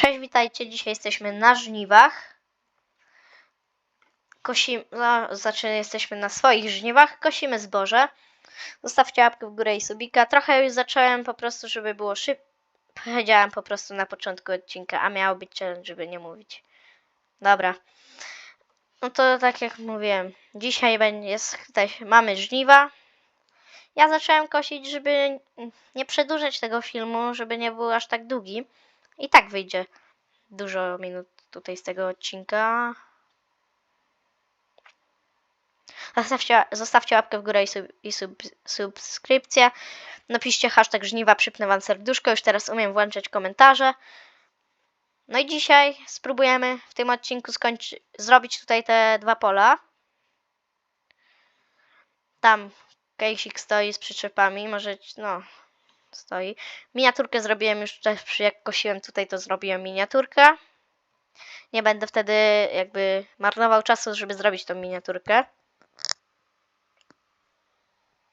Cześć, witajcie. Dzisiaj jesteśmy na żniwach. Kosimy, no, znaczy jesteśmy na swoich żniwach, kosimy zboże. Zostawcie łapkę w górę i subika. Trochę już zacząłem po prostu, żeby było szybko. Powiedziałem po prostu na początku odcinka, a miało być challenge, żeby nie mówić. Dobra. No to tak jak mówiłem, dzisiaj jest, mamy żniwa. Ja zacząłem kosić, żeby nie przedłużać tego filmu, żeby nie był aż tak długi. I tak wyjdzie dużo minut tutaj z tego odcinka. Zostawcie, zostawcie łapkę w górę i, sub, i sub, subskrypcję. Napiszcie hashtag żniwa, przypnę wam serduszko. Już teraz umiem włączać komentarze. No i dzisiaj spróbujemy w tym odcinku skończyć, zrobić tutaj te dwa pola. Tam Kejsik stoi z przyczepami, może, no, stoi. Miniaturkę zrobiłem już, też jak kosiłem tutaj, to zrobiłem miniaturkę. Nie będę wtedy jakby marnował czasu, żeby zrobić tą miniaturkę.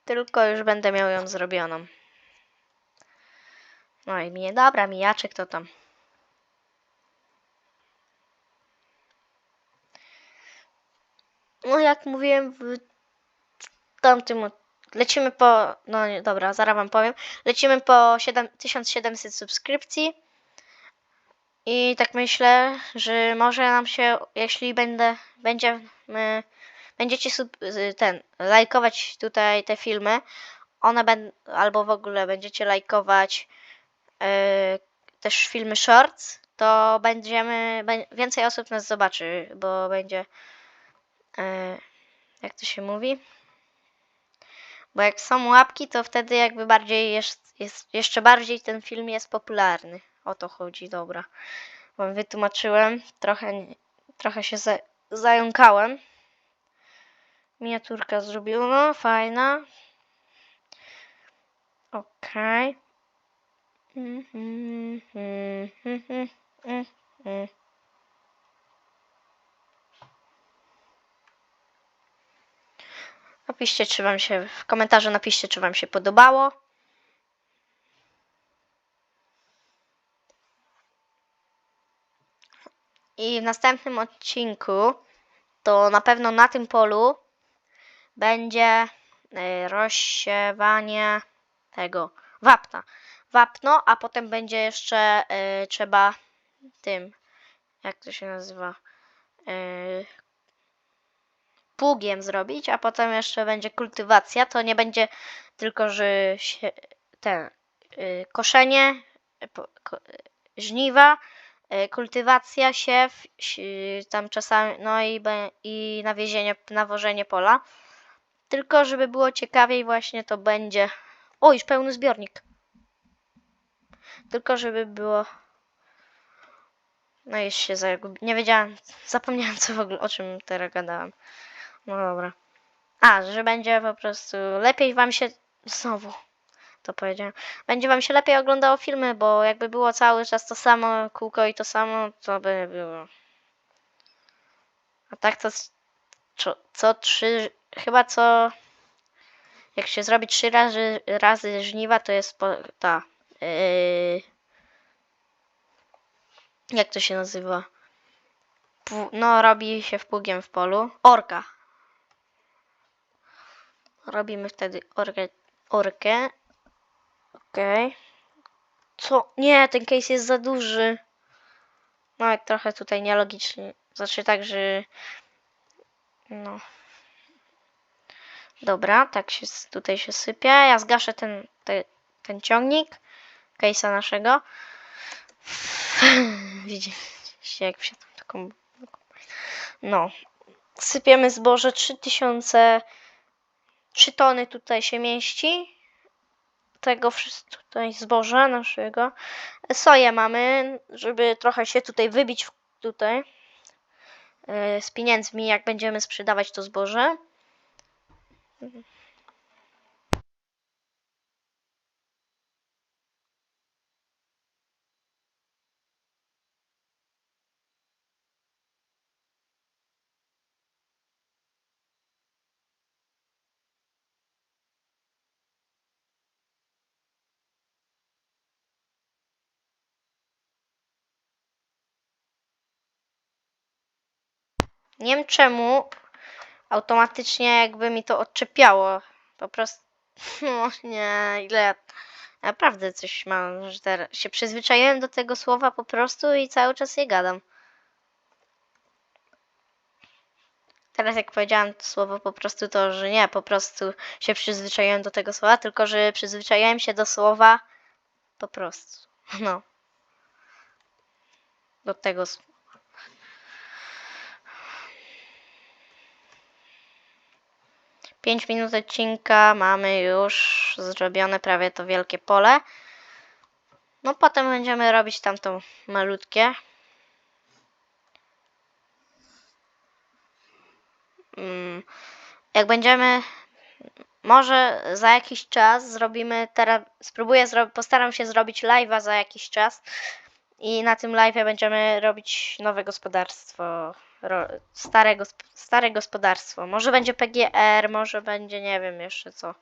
Tylko już będę miał ją zrobioną. No i mnie, dobra, mijaczek to tam. No jak mówiłem w tamtym od- lecimy po, no nie, dobra, zaraz wam powiem. Lecimy po 7, 1700 subskrypcji. I tak myślę, że może nam się, jeśli będę, będzie, my, będziecie sub, z- ten, lajkować tutaj te filmy, one będą, albo w ogóle będziecie lajkować e, też filmy shorts, to będziemy, bę- więcej osób nas zobaczy, bo będzie, e, jak to się mówi? Bo jak są łapki, to wtedy jakby bardziej jest, jest jeszcze bardziej ten film jest popularny. O to chodzi, dobra. Wam wytłumaczyłem, trochę, trochę się za, zająkałem. Miniaturka zrobiona, fajna. Okej. Mhm, mhm, mhm, mhm. Napiszcie, czy wam się, w komentarzu napiszcie, czy wam się podobało. I w następnym odcinku to na pewno na tym polu będzie y, rozsiewanie tego wapna. Wapno, a potem będzie jeszcze y, trzeba tym, jak to się nazywa, y, pługiem zrobić, a potem jeszcze będzie kultywacja. To nie będzie tylko, że się, y, koszenie, y, po- ko, y, żniwa, y, kultywacja, siew, si- tam czasami, no i, i nawiezienie, nawożenie pola. Tylko, żeby było ciekawiej, właśnie to będzie. O, już pełny zbiornik. Tylko, żeby było. No już się zagubiłem. Nie wiedziałem, zapomniałem co w ogóle, o czym teraz gadałem. No dobra. A, że będzie po prostu lepiej wam się. Znowu to powiedziałem. Będzie wam się lepiej oglądało filmy, bo jakby było cały czas to samo kółko i to samo, to by było. A tak to co, co trzy. Chyba co. Jak się zrobi trzy razy, razy żniwa, to jest po, ta. Yy, jak to się nazywa? No, robi się wpługiem w polu. Orka. Robimy wtedy orkę. orkę. Okej. Co? Nie, ten case jest za duży. No, i trochę tutaj nielogicznie. Znaczy tak, że... No. Dobra, tak się tutaj się sypie. Ja zgaszę ten, te, ten ciągnik case'a naszego. Widzicie, jak wsiadam taką... No. Sypiemy zboże 3000... 3 tony tutaj się mieści. Tego wszystkiego tutaj zboża naszego. Soję mamy, żeby trochę się tutaj wybić tutaj e, z pieniędzmi, jak będziemy sprzedawać to zboże. Nie wiem czemu automatycznie jakby mi to odczepiało. Po prostu, no nie, ile ja naprawdę coś mam, że teraz się przyzwyczaiłem do tego słowa po prostu i cały czas je gadam. Teraz jak powiedziałam to słowo po prostu to, że nie, po prostu się przyzwyczaiłem do tego słowa, tylko że przyzwyczaiłem się do słowa po prostu. No. Do tego słowa. 5 minut odcinka, mamy już zrobione prawie to wielkie pole. No potem będziemy robić tamto malutkie. Mm, jak będziemy, może za jakiś czas zrobimy, teraz spróbuję, zro postaram się zrobić live'a za jakiś czas i na tym live'ie będziemy robić nowe gospodarstwo stare, stare gospodarstwo. Może będzie PGR, może będzie nie wiem jeszcze co.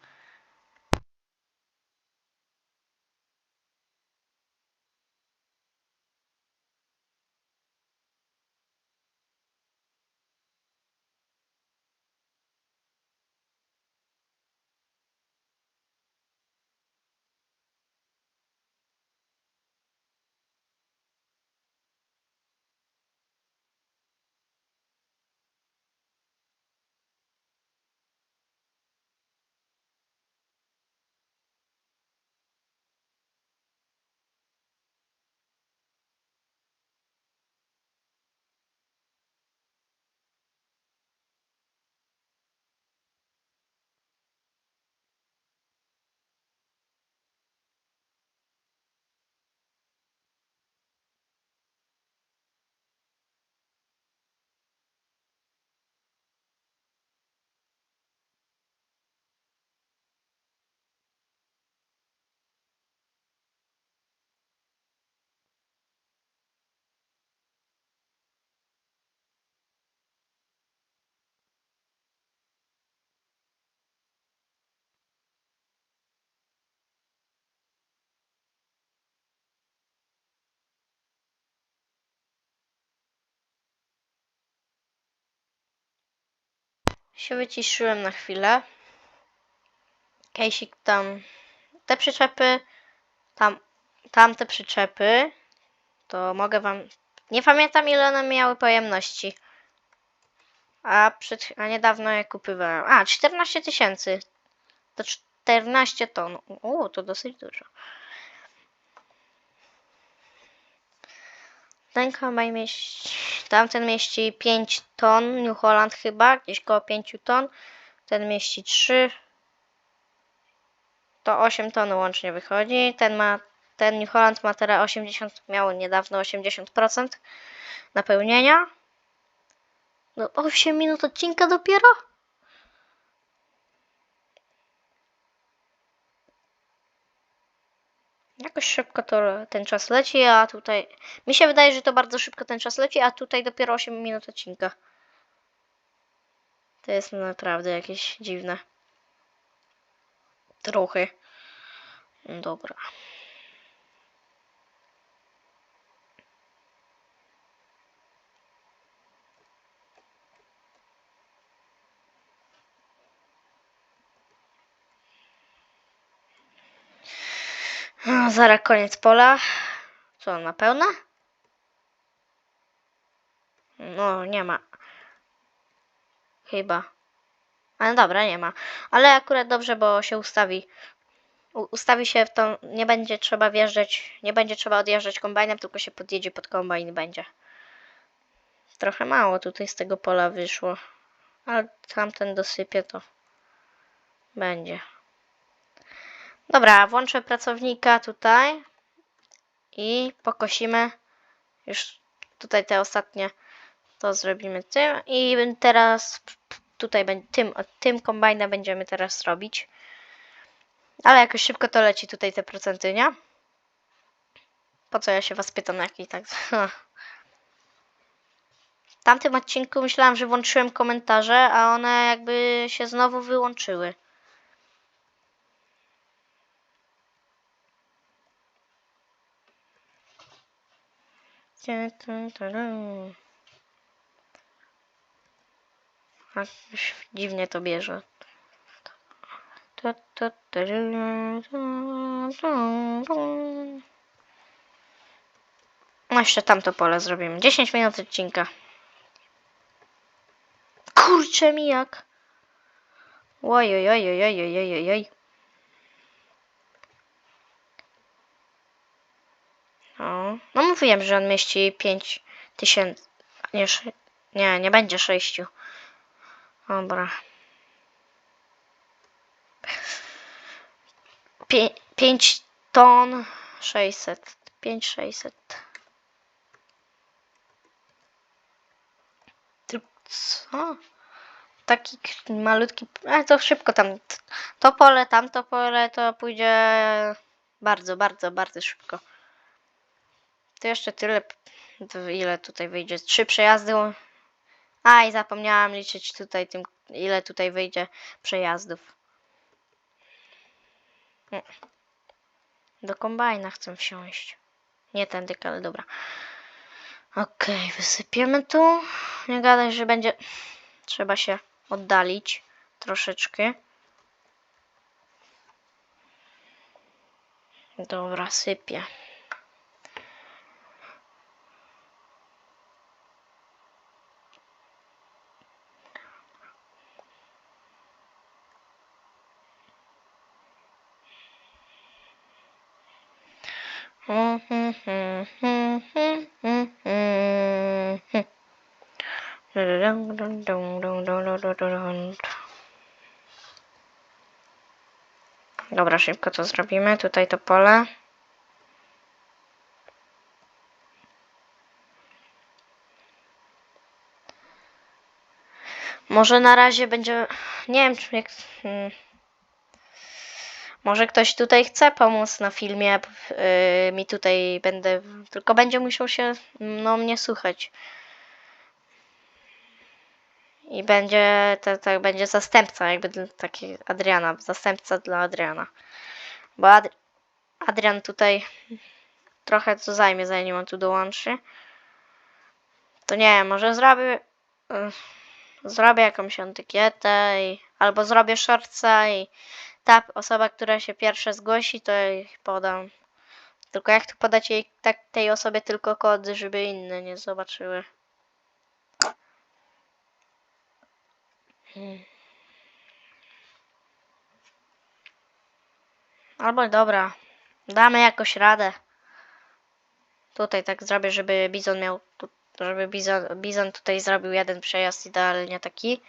Się wyciszyłem na chwilę. Kejsik tam, te przyczepy, tam, tamte przyczepy, to mogę wam, nie pamiętam ile one miały pojemności. A, przed, a niedawno je kupywałem. A, 14 tysięcy. To 14 ton. O, to dosyć dużo. Ten kombajn mieści, tamten mieści 5 ton, New Holland chyba, gdzieś koło 5 ton. Ten mieści 3. To 8 ton łącznie wychodzi. Ten ma, ten New Holland ma teraz 80, miał niedawno 80% napełnienia. No 8 minut odcinka dopiero? Jakoś szybko to ten czas leci, a tutaj. Mi się wydaje, że to bardzo szybko ten czas leci, a tutaj dopiero 8 minut odcinka. To jest naprawdę jakieś dziwne. Trochę. Dobra. No, zaraz koniec pola. Co, na pełne? No, nie ma. Chyba. Ale dobra, nie ma. Ale akurat dobrze, bo się ustawi. U- ustawi się w tą. Nie będzie trzeba wjeżdżać. Nie będzie trzeba odjeżdżać kombajnem, tylko się podjedzie pod kombajn i będzie. Trochę mało tutaj z tego pola wyszło. Ale tamten dosypie to. Będzie. Dobra, włączę pracownika tutaj i pokosimy już tutaj te ostatnie to zrobimy tym i teraz tutaj tym, tym kombajnem będziemy teraz robić. Ale jakoś szybko to leci tutaj te procenty, nie? Po co ja się was pytam, jaki tak... W tamtym odcinku myślałam, że włączyłem komentarze, a one jakby się znowu wyłączyły. Jakoś dziwnie to bierze. No jeszcze tamto pole zrobimy. 10 minut odcinka. Kurczę mi jak. Oj, oj, oj, oj, oj, oj, oj, oj, No, no mówiłem, że on mieści 5 tysięcy. Nie, nie, nie będzie 6. Dobra. 5 ton 600. 5 600. Tylko co? Taki malutki. A to szybko tam. To pole, tamto pole to pójdzie bardzo, bardzo, bardzo szybko. To jeszcze tyle. Ile tutaj wyjdzie? Trzy przejazdy. A i zapomniałam liczyć tutaj tym, ile tutaj wyjdzie przejazdów. Nie. Do kombajna chcę wsiąść. Nie tędy, ale dobra. Okej, wysypiemy tu. Nie gadaj, że będzie. Trzeba się oddalić troszeczkę. Dobra, sypię. Dobra, szybko to zrobimy. Tutaj to pole. Może na razie będzie. Nie wiem, czy jak. Może ktoś tutaj chce pomóc na filmie. Yy, mi tutaj będę. Tylko będzie musiał się no, mnie słuchać. I będzie, to będzie zastępca, jakby taki Adriana, zastępca dla Adriana. Bo Ad, Adrian tutaj trochę co zajmie, zanim on tu dołączy. To nie wiem, może zrobię, y, zrobię jakąś antykietę i, albo zrobię shortsa i ta osoba, która się pierwsza zgłosi, to jej podam. Tylko jak tu podać jej, tak, tej osobie tylko kody, żeby inne nie zobaczyły. Albo dobra, damy jakoś radę. Tutaj tak zrobię, żeby Bizon miał, żeby Bizon, Bizon tutaj zrobił jeden przejazd idealnie taki.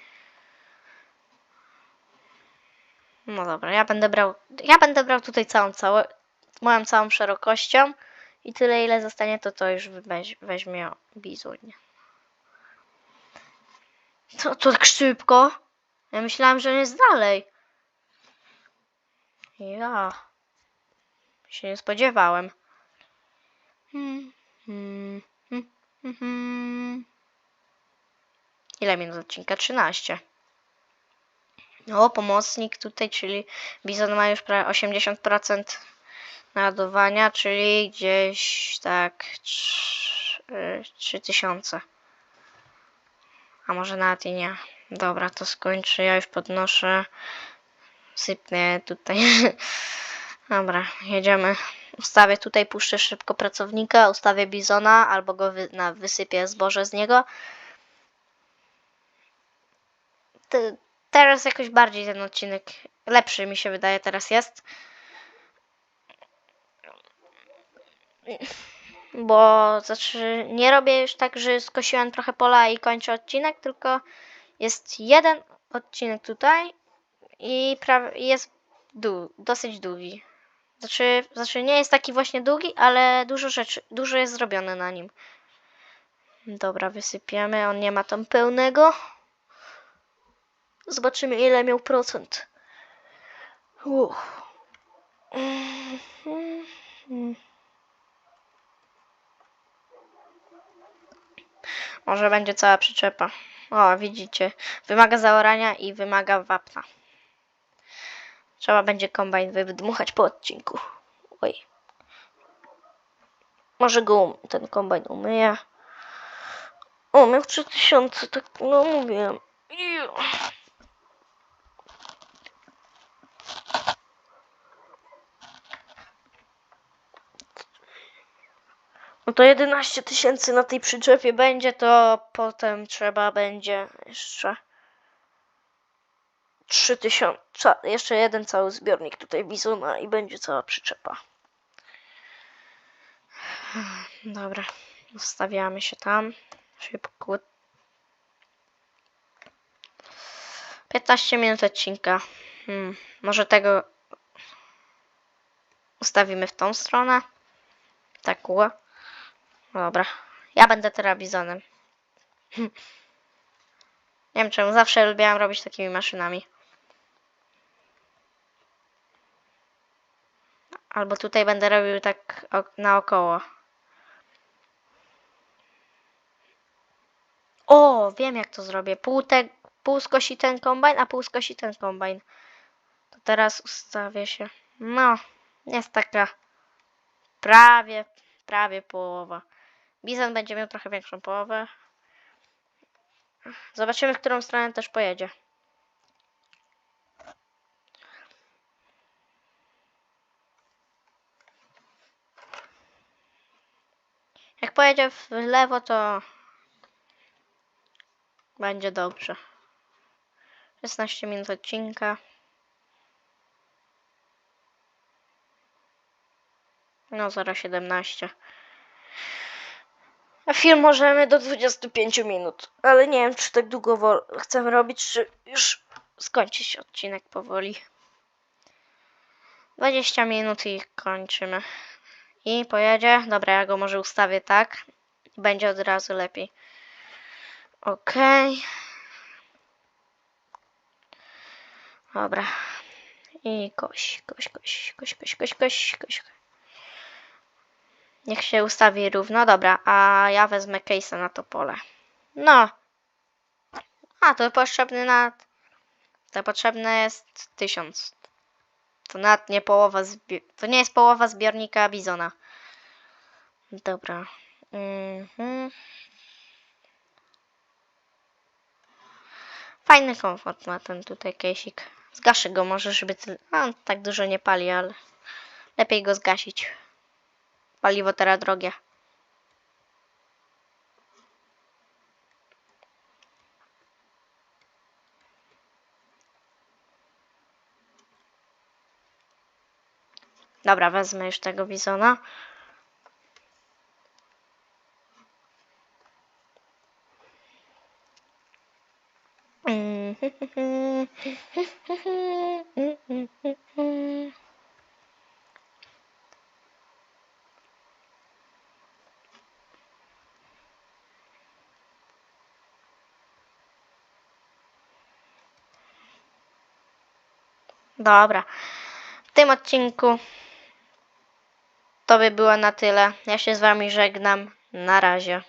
No dobra, ja będę brał, ja będę brał tutaj całą, całą, moją całą szerokością i tyle ile zostanie, to to już weź, weźmie Bizon. Co to tak szybko? Ja myślałam, że jest dalej. Ja się nie spodziewałem. Hmm, hmm, hmm, hmm, hmm. Ile minut odcinka? 13. O, pomocnik tutaj, czyli Bizon ma już prawie 80% naładowania, czyli gdzieś tak trz- y, 3000. A może nawet i nie. Dobra, to skończę. Ja już podnoszę. Sypnę tutaj. Dobra, jedziemy. Ustawię tutaj, puszczę szybko pracownika, ustawię bizona albo go wy, na, wysypię zboże z niego. Teraz jakoś bardziej ten odcinek lepszy mi się wydaje teraz jest. Bo znaczy nie robię już tak, że skosiłem trochę pola i kończę odcinek, tylko jest jeden odcinek tutaj i jest dosyć długi. Znaczy, znaczy nie jest taki właśnie długi, ale dużo rzeczy, dużo jest zrobione na nim. Dobra, wysypiemy. On nie ma tam pełnego. Zobaczymy ile miał procent. Może będzie cała przyczepa. O, widzicie. Wymaga zaorania i wymaga wapna. Trzeba będzie kombajn wydmuchać po odcinku. Oj. Może go um- ten kombajn umyje. O, miał 3000, tak no mówiłem. Iu. No to 11 tysięcy na tej przyczepie będzie, to potem trzeba będzie jeszcze 3000, jeszcze jeden cały zbiornik tutaj bizona i będzie cała przyczepa. Dobra, ustawiamy się tam. Szybko. 15 minut odcinka. Hmm, może tego ustawimy w tą stronę. Tak, ło. Dobra. Ja będę teraz bizonem. Nie wiem czemu, zawsze lubiłam robić takimi maszynami. Albo tutaj będę robił tak naokoło. O, wiem jak to zrobię. Pół, te, pół skosi ten kombajn, a pół skosi ten kombajn. To teraz ustawię się. No, jest taka prawie, prawie połowa. Bizon będzie miał trochę większą połowę. Zobaczymy, w którą stronę też pojedzie. Jak pojedzie w lewo, to będzie dobrze. 16 minut odcinka. No, 0,17. A film możemy do 25 minut. Ale nie wiem, czy tak długo chcemy robić, czy już skończyć odcinek powoli. 20 minut i kończymy. I pojedzie. Dobra, ja go może ustawię tak. Będzie od razu lepiej. Okej. Dobra. I koś, koś, koś, koś, koś, koś, koś, koś. Niech się ustawi równo. Dobra, a ja wezmę case'a na to pole. No. A, to potrzebny na... To potrzebne jest tysiąc. To nawet nie połowa zbi... To nie jest połowa zbiornika bizona. Dobra. Mhm. Fajny komfort ma ten tutaj case'ik. Zgaszę go może, żeby... Ty... A, tak dużo nie pali, ale... Lepiej go zgasić. Paliwo teraz drogie. Dobra, wezmę już tego bizona. Dobra. W tym odcinku to by było na tyle. Ja się z wami żegnam. Na razie.